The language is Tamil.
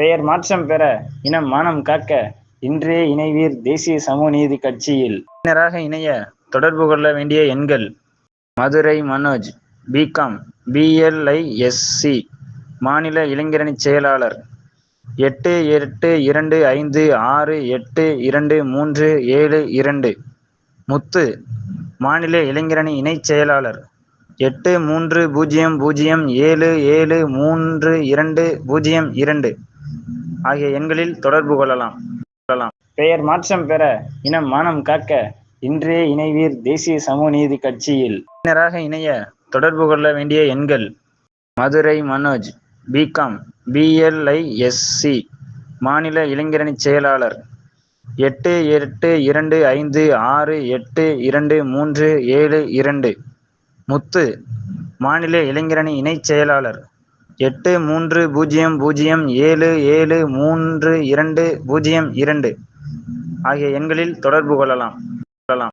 பெயர் மாற்றம் பெற இனம் மானம் காக்க இன்றே இணைவீர் தேசிய சமூக நீதி கட்சியில். உறுப்பினராக இணைய தொடர்பு கொள்ள வேண்டிய எண்கள் மதுரை மனோஜ் பிகாம் பிஎல்ஐஎஸ்சி மாநில இளைஞரணி செயலாளர் எட்டு எட்டு இரண்டு ஐந்து ஆறு எட்டு இரண்டு மூன்று ஏழு இரண்டு முத்து மாநில இளைஞரணி இணைச் செயலாளர் எட்டு மூன்று பூஜ்ஜியம் பூஜ்ஜியம் ஏழு ஏழு மூன்று இரண்டு பூஜ்ஜியம் இரண்டு. ஆகிய எண்களில் தொடர்பு கொள்ளலாம். கொள்ளலாம். பெயர் மாற்றம் பெற இனம் மானம் காக்க இன்றே இணைவீர் தேசிய சமூக நீதி கட்சியில். உறுப்பினராக இணைய தொடர்பு கொள்ள வேண்டிய எண்கள். மதுரை மனோஜ் பிகாம் பிஎல்ஐஎஸ்சி மாநில இளைஞரணி செயலாளர். எட்டு எட்டு இரண்டு ஐந்து ஆறு எட்டு இரண்டு மூன்று ஏழு இரண்டு. முத்து மாநில இளைஞரணி இணைச் செயலாளர். எட்டு மூன்று பூஜ்ஜியம் பூஜ்ஜியம் ஏழு ஏழு மூன்று இரண்டு பூஜ்ஜியம் இரண்டு. ஆகிய எண்களில் தொடர்பு கொள்ளலாம். கொள்ளலாம்